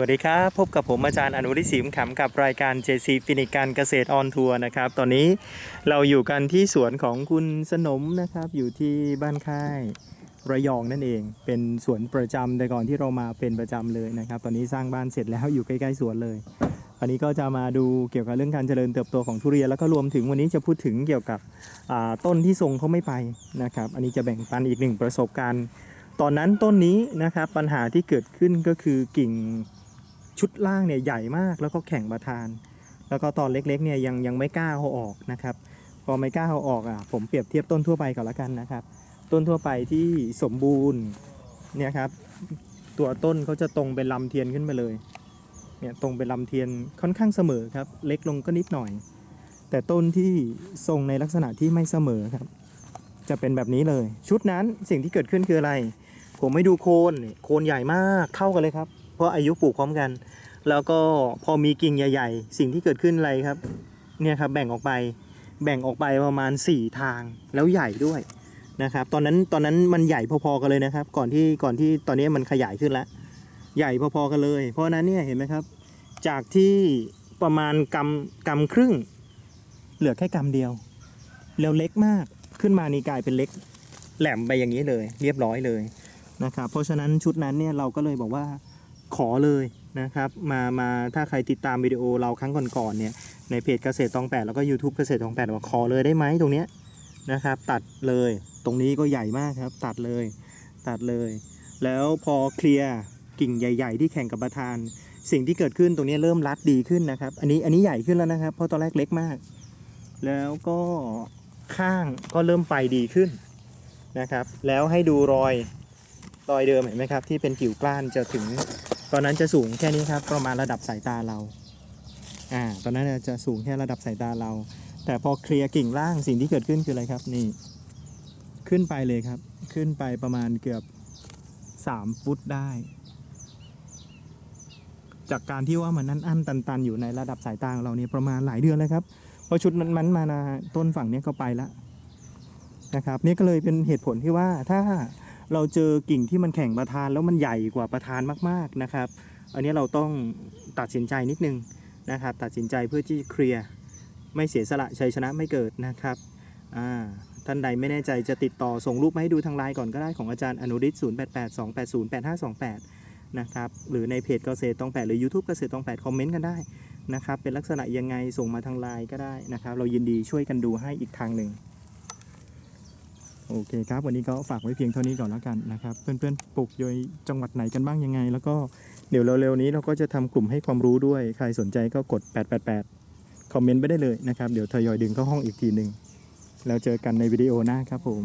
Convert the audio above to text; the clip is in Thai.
วัสดีครับ พบกับผมอาจารย์อนุริศิมขำกับรายการ JC ฟินิกการเกษตรออนทัวร์นะครับ ตอนนี้เราอยู่กันที่สวนของคุณสนมนะครับ อยู่ที่บ้านค่ายระยองนั่นเอง เป็นสวนประจำแต่ก่อนที่เรามาเป็นประจำเลยนะครับ ตอนนี้สร้างบ้านเสร็จแล้วอยู่ใกล้ๆสวนเลยวันนี้ก็จะมาดูเกี่ยวกับเรื่องการเจริญเติบโตของทุเรียนแล้วก็รวมถึงวันนี้จะพูดถึงเกี่ยวกับต้นที่ทรงเขาไม่ไปนะครับ อันนี้จะแบ่งปันอีกหนึ่งประสบการณ์ ตอนนั้นต้นนี้นะครับปัญหาที่เกิดขึ้นก็คือกิ่ง ชุดล่างเนี่ยใหญ่มากแล้วก็แข็งประทาน แล้วก็ตอนเล็กๆเนี่ยยังยังไม่กล้าเอาออกนะครับพอไม่กล้าเอาออกอะผมเปรียบเทียบต้นทั่วไปก่อนละกันนะครับ ต้นทั่วไปที่สมบูรณ์เนี่ยครับตัวต้นเขาจะตรงเป็นลำเทียนขึ้นมาเลยเนี่ยตรงเป็นลำเทียนค่อนข้างเสมอครับ เล็กลงก็นิดหน่อย แต่ต้นที่ทรงในลักษณะที่ไม่เสมอครับ จะเป็นแบบนี้เลย ชุดนั้นสิ่งที่เกิดขึ้นคืออะไร ผมไม่ดูโคนโคนใหญ่มากเท่ากันเลยครับ เพราะอายุปลูกพร้อมกัน แล้วก็พอมีกิ่งใหญ่ ๆ สิ่งที่เกิดขึ้นอะไรครับเนี่ยครับแบ่งออกไปแบ่งออกไปประมาณ 4 ทางแล้วใหญ่ด้วยนะครับตอนนั้นตอนนั้นมันใหญ่พอๆกันเลยนะครับ ก่อนที่ก่อนที่ตอนนี้มันขยายขึ้นแล้วใหญ่พอๆกันเลย เพราะฉะนั้นเนี่ยเห็นไหมครับ จากที่ประมาณกำกำครึ่ง เหลือแค่กำเดียว แล้วเล็กมากขึ้นมานี่กลายเป็นเล็กแหลมไปอย่างนี้เลย เรียบร้อยเลยนะครับเพราะฉะนั้นชุดนั้นเนี่ยเราก็เลยบอกว่า ขอเลยนะครับมามาถ้าใครติดตามวิดีโอเราครั้งก่อนๆเนี่ยในเพจเกษตรตองแปดแล้วก็ YouTube เกษตรตองแปดว่าขอเลยได้ไหมตรงเนี้ยนะครับ ตัดเลยตรงนี้ก็ใหญ่มากครับ ตัดเลย ตัดเลย แล้วพอเคลียร์กิ่งใหญ่ ๆ ที่แข่งกับประธาน สิ่งที่เกิดขึ้นตรงนี้เริ่มรัดดีขึ้นนะครับ อันนี้อันนี้ใหญ่ขึ้นแล้วนะครับ เพราะตอนแรกเล็กมาก แล้วก็ข้างก็เริ่มไปดีขึ้นนะครับ แล้วให้ดูรอย รอยเดิมเห็นไหมครับ ที่เป็นกิ่วกล้านจะถึง ตอนนั้นจะสูงแค่นี้ครับ ประมาณระดับสายตาเราอ่าตอนนั้นจะสูงแค่ระดับสายตาเรา แต่พอเคลียร์กิ่งล่างสิ่งที่เกิดขึ้นคืออะไรครับนี่ ขึ้นไปเลยครับ ขึ้นไปประมาณเกือบ 3 ฟุตได้ จากการที่ว่ามันนั่นอั้นตัน ๆ อยู่ในระดับสายตาของเราเนี่ยประมาณหลายเดือนแล้วครับพอชุดนั้นมันมานะต้นฝั่งนี้ก็ไปแล้วนะครับ นี่ก็เลยเป็นเหตุผลที่ว่าถ้า เราเจอกิ่งที่มันแข่งประธานแล้วมันใหญ่กว่าประธานมากๆนะครับ อันนี้เราต้องตัดสินใจนิดนึงนะครับ ตัดสินใจเพื่อที่เคลียร์ไม่เสียสละชัยชนะไม่เกิดนะครับอ่าท่านใดไม่แน่ใจจะติดต่อส่งรูปมาให้ดูทางไลน์ก่อนก็ได้ของอาจารย์อนุริศ0 8 8 2 8 0 8 5 2 8 นะครับ หรือในเพจเกษตรตองแปดหรือ YouTube เกษตรตองแปดคอมเมนต์กันได้นะครับ เป็นลักษณะยังไงส่งมาทางไลน์ก็ได้นะครับ เรายินดีช่วยกันดูให้อีกทางหนึ่ง โอเคครับ วันนี้ก็ฝากไว้เพียงเท่านี้ก่อนแล้วกันนะครับ เพื่อนๆปลูกโดยจังหวัดไหนกันบ้างยังไง แล้วก็เดี๋ยวเร็วๆนี้เราก็จะทำกลุ่มให้ความรู้ด้วย ใครสนใจก็กด 888 คอมเมนต์ไปได้เลยนะครับ เดี๋ยวทยอยดึงเข้าห้องอีกทีหนึ่งแล้วเจอกันในวิดีโอหน้าครับผม